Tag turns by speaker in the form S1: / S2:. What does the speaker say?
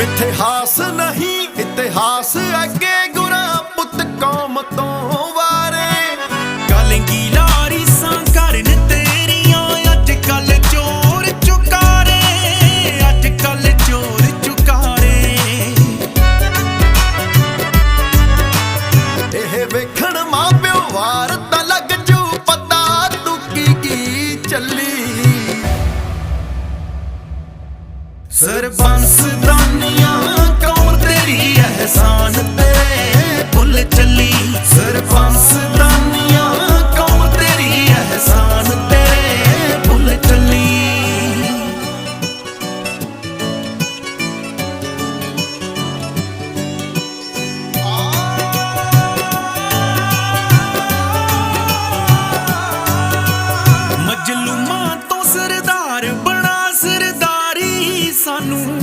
S1: ਮਿੱਠੇਹਾਸ ਨਹੀਂ ਇਤਿਹਾਸ ਅੱਗੇ ਗੁਰਾਂ ਪੁੱਤ ਕੌਮ ਤੋਂ ਵਾਰੇ।
S2: ਕਲੰਗੀ ਲਾਰੀ ਸਾਂ ਕਰਨ ਤੇਰੀਆਂ ਅੱਜ ਕੱਲ ਚੋਰ ਚੁਕਾਰੇ ਅੱਜ ਕੱਲ ਚੋਰ ਚੁਕਾਰੇ।
S1: ਇਹ ਵੇਖਣ ਮਾਪਿਓ ਵਾਰ ਤਾਂ ਲੱਗ ਜੂ ਪਤਾ ਤੂੰ ਕੀ ਕੀ ਚੱਲੀ।
S2: ਸਰਬੰਸ ਜ਼ੁਲਮਾਂ ਤੋਂ ਸਰਦਾਰ ਬਣਾ ਸਰਦਾਰੀ ਸਾਨੂੰ।